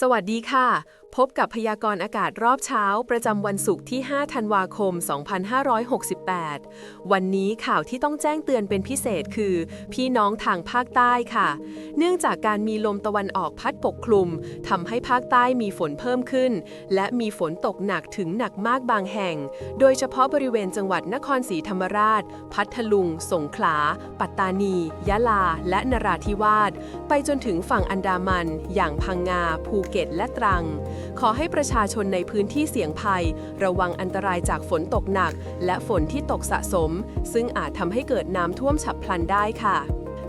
สวัสดีค่ะ พบกับพยากรณ์อากาศรอบเช้า ประจำวันศุกร์ที่ 5 ธันวาคม 2568 วันนี้ข่าวที่ต้องแจ้งเตือนเป็นพิเศษคือ พี่น้องทางภาคใต้ค่ะ เนื่องจากการมีลมตะวันออกพัดปกคลุมทำให้ภาคใต้มีฝนเพิ่มขึ้น และมีฝนตกหนักถึงหนักมากบางแห่ง โดยเฉพาะบริเวณจังหวัดนครศรีธรรมราช พัทลุง สงขลา ปัตตานี ยะลา และนราธิวาส ไปจนถึงฝั่งอันดามัน อย่างพังงา ภูเก็ต และตรังขอให้ประชาชนในพื้นที่เสี่ยงภัย ระวังอันตรายจากฝนตกหนัก และฝนที่ตกสะสม ซึ่งอาจทำให้เกิดน้ำท่วมฉับพลันได้ค่ะ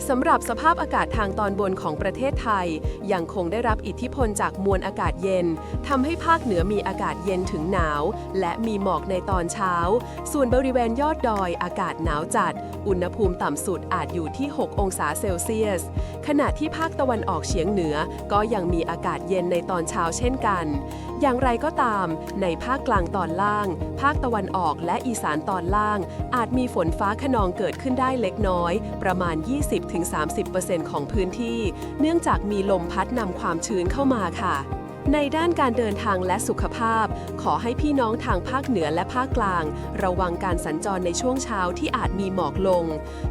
สำหรับสภาพอากาศทางตอนบนของประเทศไทย ยังคงได้รับอิทธิพลจากมวลอากาศเย็นทำให้ภาคเหนือมีอากาศเย็นถึงหนาว และมีหมอกในตอนเช้า ส่วนบริเวณยอดดอยอากาศหนาวจัด อุณหภูมิต่ำสุดอาจอยู่ที่ 6 องศาเซลเซียส ขณะที่ภาคตะวันออกเฉียงเหนือก็ยังมีอากาศเย็นในตอนเช้าเช่นกันอย่างไรก็ตาม ในภาคกลางตอนล่าง ภาคตะวันออกและอีสานตอนล่าง อาจมีฝนฟ้าขนองเกิดขึ้นได้เล็กน้อย ประมาณ 20-30%ของพื้นที่ เนื่องจากมีลมพัดนำความชื้นเข้ามาค่ะ ในด้านการเดินทางและสุขภาพ ขอให้พี่น้องทางภาคเหนือและภาคกลาง ระวังการสัญจรในช่วงเช้าที่อาจมีหมอกลง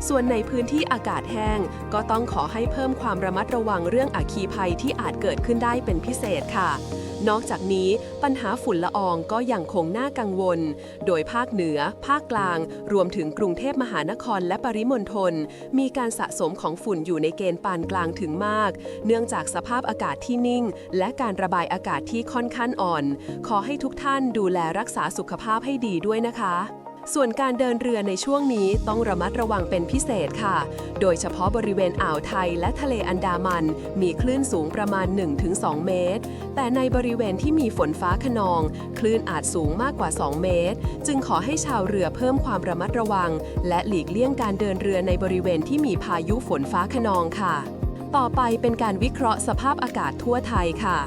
ส่วนในพื้นที่อากาศแห้ง ก็ต้องขอให้เพิ่มความระมัดระวังเรื่องอัคคีภัยที่อาจเกิดขึ้นได้เป็นพิเศษค่ะ นอกจากนี้ปัญหาฝุ่นละอองก็ยังคงน่ากังวล โดยภาคเหนือ ภาคกลาง รวมถึงกรุงเทพมหานครและปริมณฑลมีการสะสมของฝุ่นอยู่ในเกณฑ์ปานกลางถึงมาก เนื่องจากสภาพอากาศที่นิ่ง และการระบายอากาศที่ค่อนข้างอ่อน ขอให้ทุกท่านดูแลรักษาสุขภาพให้ดีด้วยนะคะ ส่วนการเดินเรือในช่วงนี้ต้องระมัดระวังเป็นพิเศษค่ะ โดยเฉพาะบริเวณอ่าวไทยและทะเลอันดามัน มีคลื่นสูงประมาณ 1-2 เมตร แต่ในบริเวณที่มีฝนฟ้าขนอง คลื่นอาจสูงมากกว่า 2 เมตร จึงขอให้ชาวเรือเพิ่มความระมัดระวัง และหลีกเลี่ยงการเดินเรือในบริเวณที่มีพายุฝนฟ้าขนองค่ะ ต่อไปเป็นการวิเคราะห์สภาพอากาศทั่วไทยค่ะ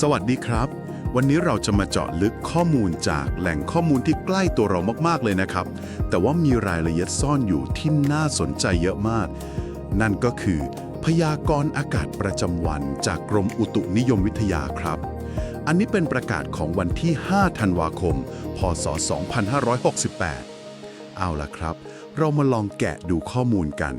สวัสดีครับ วันนี้เราจะมาเจาะลึกข้อมูลจากแหล่งข้อมูลที่ใกล้ตัวเรามากๆเลยนะครับ แต่ว่ามีรายละเอียดซ่อนอยู่ที่น่าสนใจเยอะมาก นั่นก็คือ พยากรณ์อากาศประจำวันจากกรมอุตุนิยมวิทยาครับ อันนี้เป็นประกาศของวันที่ 5 ธันวาคม พศ 2568 เอาล่ะครับ เรามาลองแกะดูข้อมูลกัน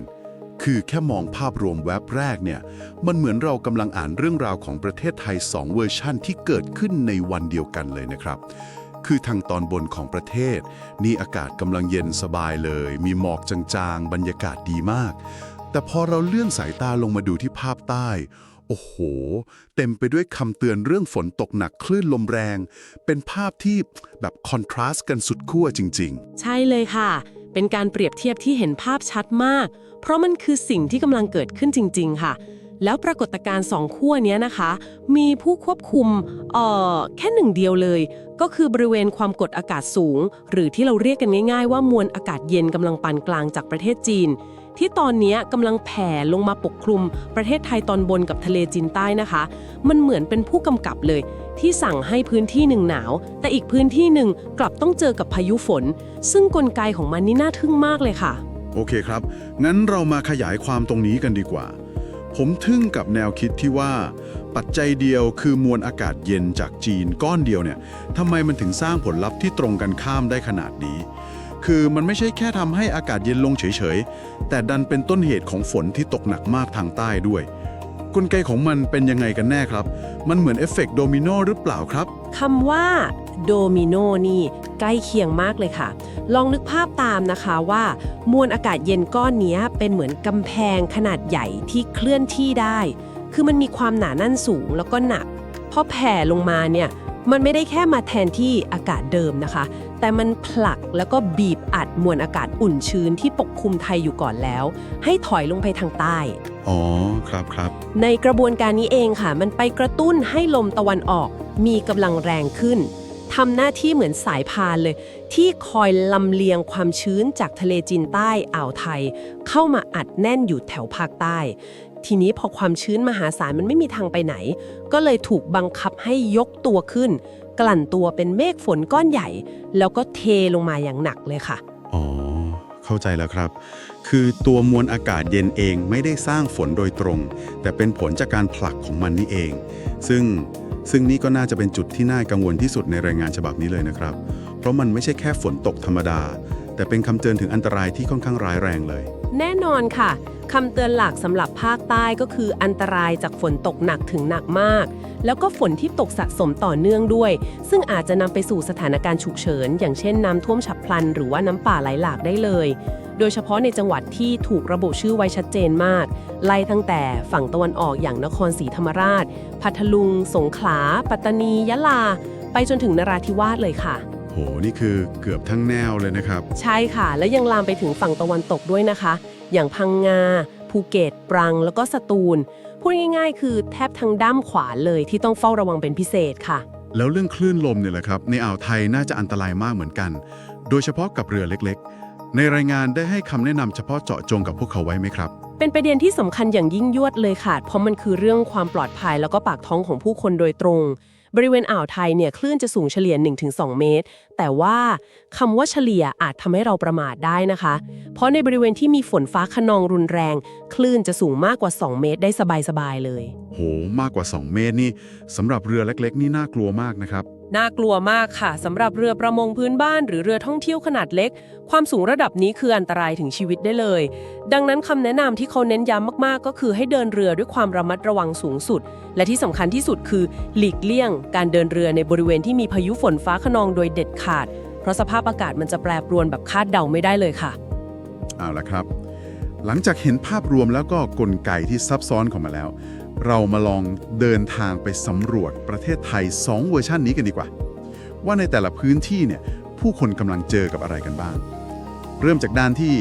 คือแค่มองภาพรวมแว็บแรกเนี่ย มันเหมือนเรากำลังอ่านเรื่องราวของประเทศไทย 2 เวอร์ชั่นที่เกิดขึ้นในวันเดียวกันเลยนะครับ คือทางตอนบนของประเทศ นี่อากาศกำลังเย็นสบายเลย มีหมอกจางๆ บรรยากาศดีมาก แต่พอเราเลื่อนสายตาลงมาดูที่ภาพใต้ โอ้โห เต็มไปด้วยคำเตือนเรื่องฝนตกหนักคลื่นลมแรง เป็นภาพที่แบบคอนทราสต์กันสุดขั้วจริง ๆ ใช่เลยค่ะ เป็นการเปรียบเทียบที่เห็นภาพชัดมาก เพราะมันคือสิ่งที่กำลังเกิดขึ้นจริง ๆ ค่ะ แล้วปรากฏการณ์สองขั้วเนี้ยนะคะ มีผู้ควบคุมเอ่อแค่หนึ่งเดียวเลย ก็คือบริเวณความกดอากาศสูง หรือที่เราเรียกกันง่าย ๆ ว่ามวลอากาศเย็นกำลังปานกลางจากประเทศจีน ที่ตอนนี้กำลังแผ่ลงมาปกคลุม ประเทศไทยตอนบนกับทะเลจีนใต้นะคะ มันเหมือนเป็นผู้กำกับเลย ที่สั่งให้พื้นที่หนึ่งหนาว แต่อีกพื้นที่หนึ่งกลับต้องเจอกับพายุฝน ซึ่งกลไกของมันนี่น่าทึ่งมากเลยค่ะ โอเคครับ งั้นเรามาขยายความตรงนี้กันดีกว่า ผมทึ่งกับแนวคิดที่ว่า ปัจจัยเดียวคือมวลอากาศเย็นจากจีนก้อนเดียวเนี่ยทำไมมันถึงสร้างผลลัพธ์ที่ตรงกันข้ามได้ขนาดนี้ คือมันไม่ใช่แค่ทำให้อากาศเย็นลงเฉยๆ แต่ดันเป็นต้นเหตุของฝนที่ตกหนักมากทางใต้ด้วย กลไกของมันเป็นยังไงกันแน่ครับ มันเหมือนเอฟเฟกต์โดมิโนหรือเปล่าครับคำว่าโดมิโนนี่ใกล้เคียงมากเลยค่ะ ลองนึกภาพตามนะคะว่า มวลอากาศเย็นก้อนนี้เป็นเหมือนกำแพงขนาดใหญ่ที่เคลื่อนที่ได้ คือมันมีความหนาแน่นสูงแล้วก็หนักพอแผ่ลงมาเนี่ยมันไม่ได้แค่มาแทนที่อากาศเดิมนะคะ แต่มันผลักแล้วก็บีบอัดมวลอากาศอุ่นชื้นที่ปกคลุมไทยอยู่ก่อนแล้ว ให้ถอยลงไปทางใต้ อ๋อ ครับครับ ในกระบวนการนี้เองค่ะ มันไปกระตุ้นให้ลมตะวันออก มีกำลังแรงขึ้นทำหน้าที่เหมือนสายพานเลย ที่คอยลำเลียงความชื้นจากทะเลจีนใต้อ่าวไทย เข้ามาอัดแน่นอยู่แถวภาคใต้ ทีนี้พอความชื้นมหาศาลมันไม่มีทางไปไหน ก็เลยถูกบังคับให้ยกตัวขึ้น กลั่นตัวเป็นเมฆฝนก้อนใหญ่ แล้วก็เทลงมาอย่างหนักเลยค่ะ อ๋อเข้าเข้าใจแล้วครับ คือตัวมวลอากาศเย็นเองไม่ได้สร้างฝนโดยตรง แต่เป็นผลจากการผลักของมันนี่เอง ซึ่งซึ่งนี่ก็น่าจะเป็นจุดที่น่ากังวลที่สุดในรายงานฉบับนี้เลยนะครับ เพราะมันไม่ใช่แค่ฝนตกธรรมดา แต่เป็นคำเตือนถึงอันตรายที่ค่อนข้างร้ายแรงเลย แน่นอนค่ะ คำเตือนหลักสำหรับภาคใต้ก็คืออันตรายจากฝนตกหนักถึงหนักมาก แล้วก็ฝนที่ตกสะสมต่อเนื่องด้วย ซึ่งอาจจะนำไปสู่สถานการณ์ฉุกเฉิน อย่างเช่นน้ำท่วมฉับพลัน หรือว่าน้ำป่าไหลหลากได้เลย โดยเฉพาะในจังหวัดที่ถูกระบุชื่อไว้ชัดเจนมาก ไล่ตั้งแต่ฝั่งตะวันออกอย่างนครศรีธรรมราช พัทลุง สงขลา ปัตตานี ยะลา ไปจนถึงนราธิวาสเลยค่ะ โห นี่คือเกือบทั้งแนวเลยนะครับ ใช่ค่ะ และยังลามไปถึงฝั่งตะวันตกด้วยนะคะ อย่างพังงา ภูเก็ต ปรัง แล้วก็สตูล พูดง่ายๆ คือแทบทั้งด้ามขวาเลยที่ต้องเฝ้าระวังเป็นพิเศษค่ะ แล้วเรื่องคลื่นลมเนี่ยแหละครับ ในอ่าวไทยน่าจะอันตรายมากเหมือนกัน โดยเฉพาะกับเรือเล็กๆ ในรายงานได้ให้คำแนะนำเฉพาะเจาะจงกับพวกเขาไว้ไหมครับ เป็นประเด็นที่สำคัญอย่างยิ่งยวดเลยค่ะ เพราะมันคือเรื่องความปลอดภัยแล้วก็ปากท้องของผู้คนโดยตรง บริเวณอ่าวไทยเนี่ยคลื่นจะสูงเฉลี่ย 1-2 เมตร แต่ว่าคำว่าเฉลี่ยอาจทำให้เราประมาทได้นะคะ เพราะในบริเวณที่มีฝนฟ้าขนองรุนแรง คลื่นจะสูงมากกว่า 2 เมตรได้สบายๆเลย โห มากกว่า 2 เมตรนี่สำหรับเรือเล็ก ๆ นี่น่ากลัวมากนะครับ น่ากลัวมากค่ะสำหรับเรือประมงพื้นบ้านหรือเรือท่องเที่ยวขนาดเล็ก ความสูงระดับนี้คืออันตรายถึงชีวิตได้เลย ดังนั้นคำแนะนำที่เขาเน้นย้ำมากๆ ก็คือให้เดินเรือด้วยความระมัดระวังสูงสุด และที่สำคัญที่สุดคือ หลีกเลี่ยง การเดินเรือในบริเวณที่มีพายุฝนฟ้าขนองโดยเด็ดขาด เพราะสภาพอากาศมันจะแปรปรวนแบบคาดเดาไม่ได้เลยค่ะเอาละครับ หลังจากเห็นภาพรวมแล้วก็กลไกที่ซับซ้อนข้ามาแล้ว เรามาลองเดินทางไปสำรวจประเทศไทย 2 เวอร์ชันนี้กันดีกว่า ว่าในแต่ละพื้นที่เนี่ยผู้คนกำลังเจอกับอะไรกันบ้าง เริ่มจากด้านที่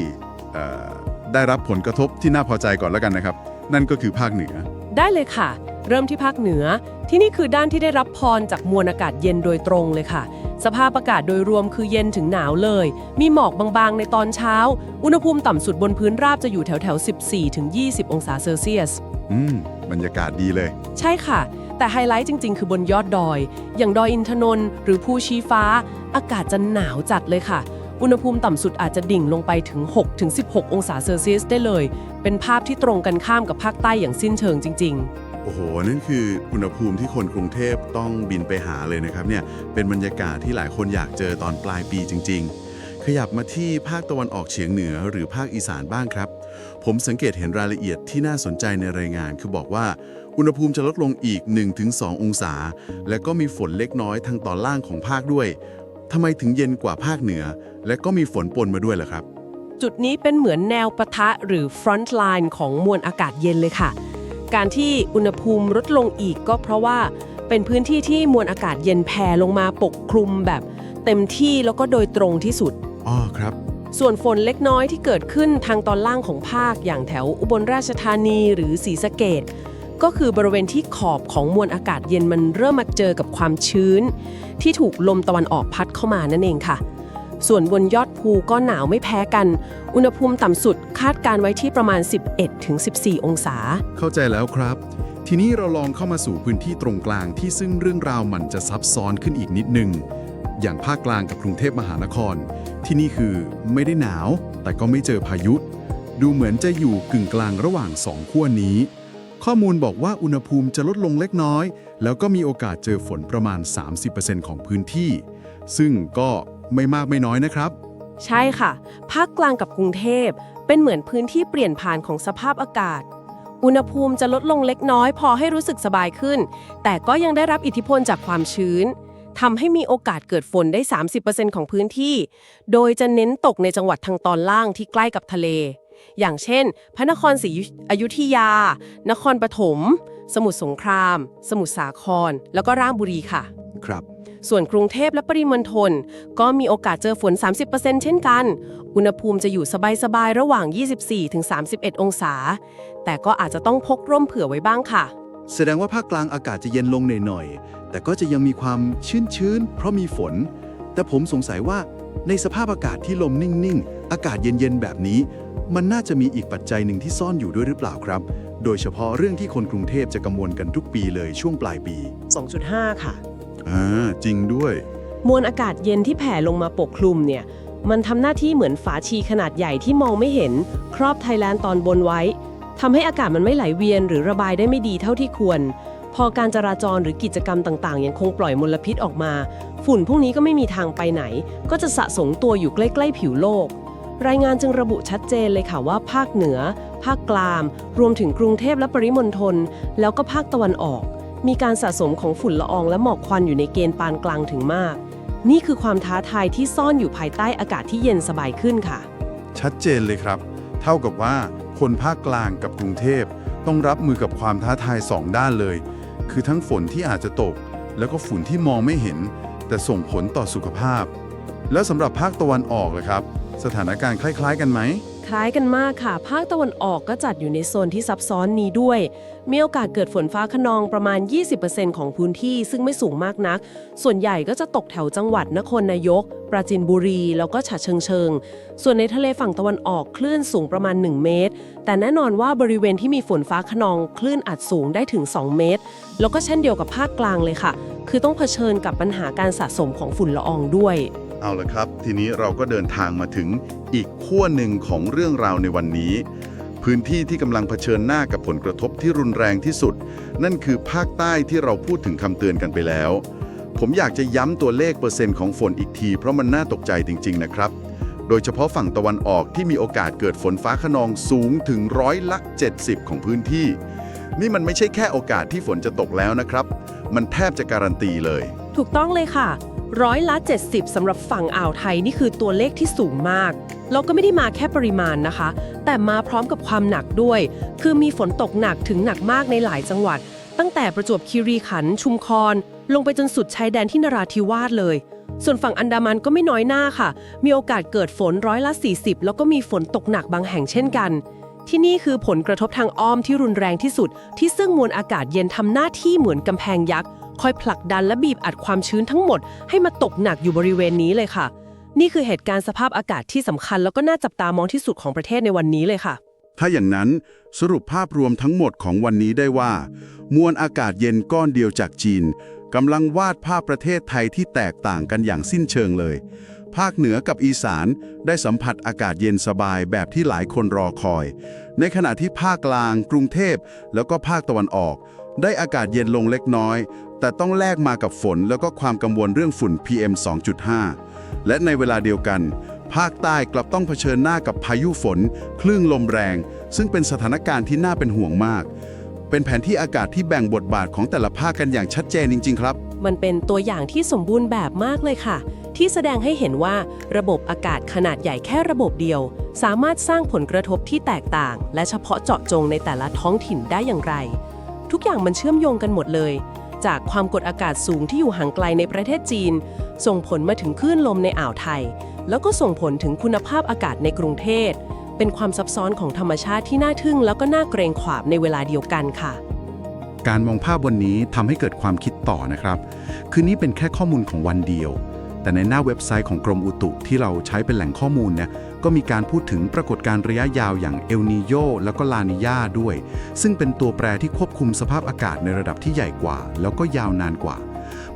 ได้รับผลกระทบที่น่าพอใจก่อนแล้วกันนะครับ นั่นก็คือภาคเหนือ ได้เลยค่ะ เริ่มที่ภาคเหนือ ที่นี่คือด้านที่ได้รับพรจากมวลอากาศเย็นโดยตรงเลยค่ะ สภาพอากาศโดยรวมคือเย็นถึงหนาวเลย มีหมอกบางๆ ในตอนเช้า อุณหภูมิต่ำสุดบนพื้นราบจะอยู่แถวๆ14-20 องศาเซลเซียส อืม บรรยากาศดีเลย ใช่ค่ะ แต่ไฮไลท์จริง ๆ คือบนยอดดอย อย่างดอยอินทนนท์หรือภูชีฟ้า อากาศจะหนาวจัดเลยค่ะ อุณหภูมิต่ำสุดอาจจะดิ่งลงไปถึง 6-16 องศาเซลเซียสได้เลย เป็นภาพที่ตรงกันข้ามกับภาคใต้อย่างสิ้นเชิงจริง ๆ โอ้โห นั่นคืออุณหภูมิที่คนกรุงเทพต้องบินไปหาเลยนะครับเนี่ย เป็นบรรยากาศที่หลายคนอยากเจอตอนปลายปีจริง ๆ ขยับมาที่ภาคตะวันออกเฉียงเหนือหรือภาคอีสานบ้างครับ ผมสังเกตเห็นรายละเอียดที่น่าสนใจในรายงาน คือบอกว่า อุณหภูมิจะลดลงอีก 1-2 องศา และก็มีฝนเล็กน้อยทางตอนล่างของภาคด้วยทำไมถึงเย็นกว่าภาคเหนือ และก็มีฝนปนมาด้วยล่ะครับ จุดนี้เป็นเหมือนแนวปะทะหรือ front line ของมวลอากาศเย็นเลยค่ะ การที่อุณหภูมิลดลงอีกก็เพราะว่าเป็นพื้นที่ที่มวลอากาศเย็นแผ่ลงมาปกคลุมแบบ เต็มที่แล้วก็โดยตรงที่สุด อ๋อครับ ส่วนฝนเล็กน้อยที่เกิดขึ้นทางตอนล่างของภาคอย่างแถวอุบลราชธานีหรือศรีสะเกดก็คือบริเวณที่ขอบของมวลอากาศเย็นมันเริ่มมาเจอกับความชื้น ที่ถูกลมตะวันออกพัดเข้ามานั่นเองค่ะ ส่วนบนยอดภูก็หนาวไม่แพ้กัน อุณหภูมิต่ำสุดคาดการไว้ที่ประมาณ 11-14 องศา เข้าใจแล้วครับ ทีนี้เราลองเข้ามาสู่พื้นที่ตรงกลางที่ซึ่งเรื่องราวมันจะซับซ้อนขึ้นอีกนิดนึง อย่างภาคกลางกับกรุงเทพมหานคร ที่นี่คือไม่ได้หนาว แต่ก็ไม่เจอพายุ ดูเหมือนจะอยู่กึ่งกลางระหว่างสองขั้วนี้ ข้อมูลบอกว่าอุณหภูมิจะลดลงเล็กน้อย แล้วก็มีโอกาสเจอฝนประมาณ 30%ของพื้นที่ ซึ่งก็ไม่มากไม่น้อยนะครับ ใช่ค่ะ ภาคกลางกับกรุงเทพเป็นเหมือนพื้นที่เปลี่ยนผ่านของสภาพอากาศ อุณหภูมิจะลดลงเล็กน้อย พอให้รู้สึกสบายขึ้น แต่ก็ยังได้รับอิทธิพลจากความชื้น ทำให้มีโอกาสเกิดฝนได้ 30%ของพื้นที่ โดยจะเน้นตกในจังหวัดทางตอนล่างที่ใกล้กับทะเล อย่างเช่น พระนครศรีอยุธยา นครปฐม สมุทรสงคราม สมุทรสาคร แล้วก็ราชบุรีค่ะ ครับ ส่วนกรุงเทพและปริมณฑลก็มีโอกาสเจอฝน 30%เช่นกัน อุณหภูมิจะอยู่สบายๆ ระหว่าง 24-31 องศา แต่ก็อาจจะต้องพกร่มเผื่อไว้บ้างค่ะ แสดงว่าภาคกลางอากาศจะเย็นลงหน่อยๆ แต่ก็จะยังมีความชื้นๆเพราะมีฝน แต่ผมสงสัยว่าในสภาพอากาศที่ลมนิ่งๆ อากาศเย็นๆ แบบนี้ มันน่าจะมีอีกปัจจัยหนึ่งที่ซ่อนอยู่ด้วยหรือเปล่าครับ โดยเฉพาะเรื่องที่คนกรุงเทพจะกังวลกันทุกปีเลยช่วงปลายปี 2.5 ค่ะ อ่าจริงด้วย มวลอากาศเย็นที่แผ่ลงมาปกคลุมเนี่ย มันทำหน้าที่เหมือนฝาชีขนาดใหญ่ที่มองไม่เห็น ครอบไทยแลนด์ตอนบนไว้ทำให้อากาศมันไม่ไหลเวียนหรือระบายได้ไม่ดีเท่าที่ควร พอการจราจรหรือกิจกรรมต่างๆ ยังคงปล่อยมลพิษออกมา ฝุ่นพวกนี้ก็ไม่มีทางไปไหน ก็จะสะสมตัวอยู่ใกล้ ๆ ผิวโลก รายงานจึงระบุชัดเจนเลยค่ะว่าภาคเหนือ ภาคกลางรวมถึงกรุงเทพและปริมณฑลแล้วก็ภาคตะวันออก มีการสะสมของฝุ่นละอองและหมอกควันอยู่ในเกณฑ์ปานกลางถึงมาก นี่คือความท้าทายที่ซ่อนอยู่ภายใต้อากาศที่เย็นสบายขึ้นค่ะ ชัดเจนเลยครับ เท่ากับว่าคนภาคกลางกับกรุงเทพต้องรับมือกับความท้าทายสองด้านเลย คือทั้งฝนที่อาจจะตก แล้วก็ฝุ่นที่มองไม่เห็น แต่ส่งผลต่อสุขภาพ แล้วสำหรับภาคตะวันออกเลยครับ สถานการณ์คล้าย ๆ กันไหม คล้ายกันมากค่ะ ภาคตะวันออกก็จัดอยู่ในโซนที่ซับซ้อนนี้ด้วย มีโอกาสเกิดฝนฟ้าขนองประมาณ 20%ของพื้นที่ซึ่งไม่สูงมากนัก ส่วนใหญ่ก็จะตกแถวจังหวัดนครนายก ปราจีนบุรี แล้วก็ฉะเชิงเชิง ส่วนในทะเลฝั่งตะวันออกคลื่นสูงประมาณ 1 เมตร แต่แน่นอนว่าบริเวณที่มีฝนฟ้าขนองคลื่นอาจสูงได้ถึง 2 เมตร แล้วก็เช่นเดียวกับภาคกลางเลยค่ะ คือต้องเผชิญกับปัญหาการสะสมของฝุ่นละอองด้วย เอาละครับ ทีนี้เราก็เดินทางมาถึงอีกขั้วหนึ่งของเรื่องราวในวันนี้ พื้นที่ที่กำลังเผชิญหน้ากับผลกระทบที่รุนแรงที่สุด นั่นคือภาคใต้ที่เราพูดถึงคำเตือนกันไปแล้ว ผมอยากจะย้ำตัวเลขเปอร์เซ็นต์ของฝนอีกที เพราะมันน่าตกใจจริง ๆ นะครับ โดยเฉพาะฝั่งตะวันออกที่มีโอกาสเกิดฝนฟ้าขนองสูงถึงร้อยละ 70 ของพื้นที่ นี่มันไม่ใช่แค่โอกาสที่ฝนจะตกแล้วนะครับ มันแทบจะการันตีเลย ถูกต้องเลยค่ะ ร้อยละ 70สำหรับฝั่งอ่าวไทยนี่คือตัวเลขที่สูงมากแล้วก็ไม่ได้มาแค่ปริมาณนะคะ แต่มาพร้อมกับความหนักด้วย คือมีฝนตกหนักถึงหนักมากในหลายจังหวัด ตั้งแต่ประจวบคีรีขันธ์ชุมพรลงไปจนสุดชายแดนที่นราธิวาสเลย ส่วนฝั่งอันดามันก็ไม่น้อยหน้าค่ะ มีโอกาสเกิดฝนร้อยละ 40 แล้วก็มีฝนตกหนักบางแห่งเช่นกัน ที่นี่คือผลกระทบทางอ้อมที่รุนแรงที่สุด ที่ซึ่งมวลอากาศเย็นทำหน้าที่เหมือนกำแพงยักษ์ คอยผลักดันและบีบอัดความชื้นทั้งหมด ให้มาตกหนักอยู่บริเวณนี้เลยค่ะ นี่คือเหตุการณ์สภาพอากาศที่สำคัญ แล้วก็น่าจับตามองที่สุดของประเทศในวันนี้เลยค่ะ ถ้าอย่างนั้นสรุปภาพรวมทั้งหมดของวันนี้ได้ว่า มวลอากาศเย็นก้อนเดียวจากจีนกำลังวาดภาพประเทศไทยที่แตกต่างกันอย่างสิ้นเชิงเลย ภาคเหนือกับอีสานได้สัมผัสอากาศเย็นสบายแบบที่หลายคนรอคอย ในขณะที่ภาคกลาง กรุงเทพ แล้วก็ภาคตะวันออก ได้อากาศเย็นลงเล็กน้อย แต่ต้องแลกมากับฝนแล้วก็ความกังวลเรื่องฝุ่น PM 2.5 และในเวลาเดียวกัน ภาคใต้กลับต้องเผชิญหน้ากับพายุฝน คลื่นลมแรง ซึ่งเป็นสถานการณ์ที่น่าเป็นห่วงมาก เป็นแผนที่อากาศที่แบ่งบทบาทของแต่ละภาคกันอย่างชัดเจนจริง ๆ ครับ มันเป็นตัวอย่างที่สมบูรณ์แบบมากเลยค่ะ ที่แสดงให้เห็นว่าระบบอากาศขนาดใหญ่แค่ระบบเดียว สามารถสร้างผลกระทบที่แตกต่าง และเฉพาะเจาะจงในแต่ละท้องถิ่นได้อย่างไร ทุกอย่างมันเชื่อมโยงกันหมดเลย จากความกดอากาศสูงที่อยู่ห่างไกลในประเทศจีน ส่งผลมาถึงคลื่นลมในอ่าวไทย แล้วก็ส่งผลถึงคุณภาพอากาศในกรุงเทพเป็นความซับซ้อนของธรรมชาติที่น่าทึ่ง แล้วก็น่าเกรงขวาบในเวลาเดียวกันค่ะ การมองภาพวันนี้ทำให้เกิดความคิดต่อนะครับ คือนี้เป็นแค่ข้อมูลของวันเดียว แต่ในหน้าเว็บไซต์ของกรมอุตุที่เราใช้เป็นแหล่งข้อมูลเนี่ย ก็มีการพูดถึงปรากฏการณ์ระยะยาวอย่างเอลนีโยแล้วก็ลานิญาด้วย ซึ่งเป็นตัวแปรที่ควบคุมสภาพอากาศในระดับที่ใหญ่กว่า แล้วก็ยาวนานกว่า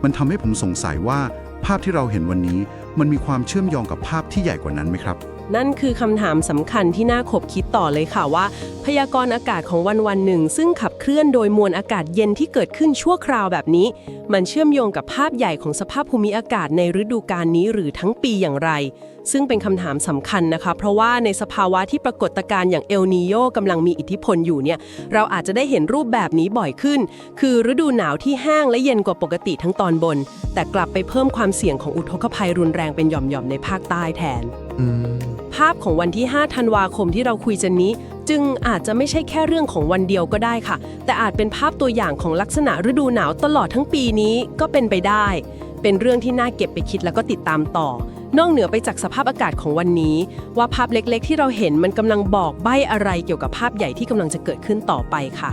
มันทำให้ผมสงสัยว่า ภาพที่เราเห็นวันนี้ มันมีความเชื่อมโยงกับภาพที่ใหญ่กว่านั้นไหมครับ นั่นคือคำถามสำคัญที่น่าขบคิดต่อเลยค่ะว่า พยากรณ์อากาศของวันวันหนึ่ง ซึ่งขับเคลื่อนโดยมวลอากาศเย็นที่เกิดขึ้นชั่วคราวแบบนี้ มันเชื่อมโยงกับภาพใหญ่ของสภาพภูมิอากาศในฤดูกาลนี้หรือทั้งปีอย่างไร ซึ่งเป็นคำถามสำคัญนะคะ เพราะว่าในสภาวะที่ปรากฏการณ์อย่างเอลนีโยกำลังมีอิทธิพลอยู่เนี่ย เราอาจจะได้เห็นรูปแบบนี้บ่อยขึ้น คือฤดูหนาวที่แห้งและเย็นกว่าปกติทั้งตอนบน แต่กลับไปเพิ่มความเสี่ยงของอุทกภัยรุนแรงเป็นหย่อมๆในภาคใต้แทน ภาพของวันที่ 5 ธันวาคมที่เราคุยกันนี้ จึงอาจจะไม่ใช่แค่เรื่องของวันเดียวก็ได้ค่ะ แต่อาจเป็นภาพตัวอย่างของลักษณะฤดูหนาวตลอดทั้งปีนี้ก็เป็นไปได้ เป็นเรื่องที่น่าเก็บไปคิดแล้วก็ติดตามต่อ นอกเหนือไปจากสภาพอากาศของวันนี้ ว่าภาพเล็กๆ ที่เราเห็นมันกำลังบอกใบ้อะไรเกี่ยวกับภาพใหญ่ที่กำลังจะเกิดขึ้นต่อไปค่ะ